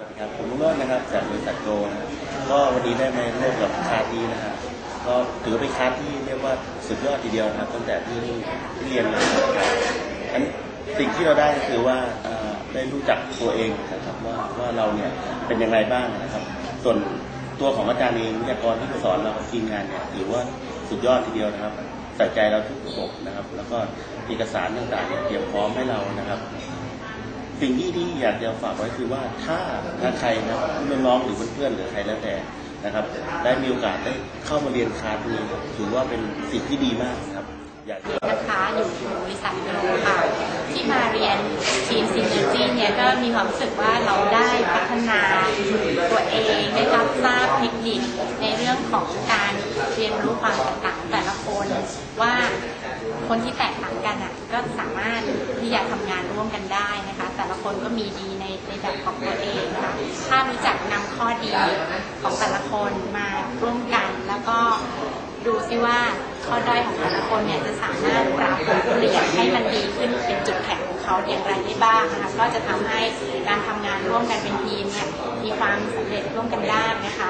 สวัสดีครับผมลุงโรจน์นะครับจากบริษัทโกนะครับก็วันนี้ได้มาร่วมกับคาทีนะฮะก็ถือว่าเป็นคาที่เรียกว่าสุดยอดทีเดียวนะครับตั้งแต่ที่เรียนมานะครับอันสิ่งที่เราได้ก็คือว่าเอ่อได้รู้จักตัวเองนะครับว่าว่าเราเนี่ยเป็นยังไงบ้างนะครับ ส่วนตัวของอาจารย์เองวิทยากรที่มาสอนเรากับทีมงานเนี่ยถือว่าสุดยอดทีเดียวนะครับใส่ใจเราทุกระบบนะครับ แล้วก็เอกสารต่างๆเนี่ยเตรียมพร้อมให้เรานะครับ สิ่งที่ที่อยากจะฝากไว้คือว่าถ้าถ้าใครนะน้องๆหรือเพื่อนๆหรือใครแล้วแต่นะครับ ได้มีโอกาสได้เข้ามาเรียนคลาสนี้ถือว่าเป็นสิ่งที่ดีมากนะครับ อยากนะคะอยู่บริษัทโลค่ะ ที่มาเรียนทีมซินเนอร์จีเนี่ยก็มีความรู้สึกว่าเราได้พัฒนาตัวเองได้รับทราบเทคนิคในเรื่องของการเรียนรู้ความแตกต่างแต่ละคนว่าคนที่แตกต่าง มีดีในในแบบของตัวเองค่ะถ้ารู้จักนำข้อดีของแต่ละคนมาร่วมกัน แล้วก็ดูซิว่าข้อด้อยของแต่ละคนเนี่ยจะสามารถปรับเปลี่ยนให้มันดี เขาอย่างไรได้บ้างนะคะก็จะทำให้การทำงานร่วมกันเป็นทีมเนี่ยมีความสำเร็จร่วมกันได้นะคะ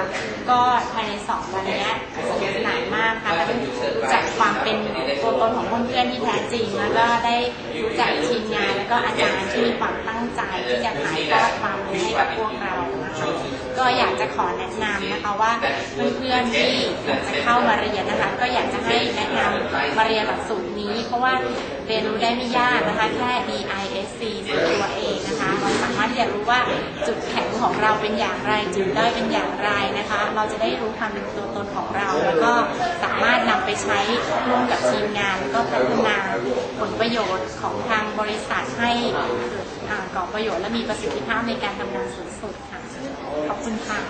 ก็ภายในสองวันนี้สนุกสนานมากค่ะแล้วก็รู้จักความเป็นตัวตนของเพื่อนๆที่แท้จริง แล้วก็ได้รู้จักทีมงานแล้วก็อาจารย์ที่มีความตั้งใจที่จะถ่ายทอดความรู้ให้กับพวกเรานะคะ ก็อยากจะขอแนะนำนะคะว่าเพื่อนๆที่อยากจะเข้ามาเรียนนะคะ ก็อยากจะให้แนะนำมาเรียนหลักสูตรนี้ เพราะว่าเรียนรู้ได้ไม่ยากนะคะแค่ DISC ตัวเองนะคะเราสามารถที่จะรู้ว่าจุดแข็งของเราเป็นอย่างไรจุดด้อยเป็นอย่างไรนะคะ เราจะได้รู้ความเป็นตัวตนของเราแล้วก็สาามารถนำไปใช้ร่วมกับทีมงาน ก็พัฒนาผลประโยชน์ของทางบริษัทให้เกิดก่อประโยชน์และมีประสิทธิภาพในการทำงานสูงสุดค่ะ ขอบคุณค่ะ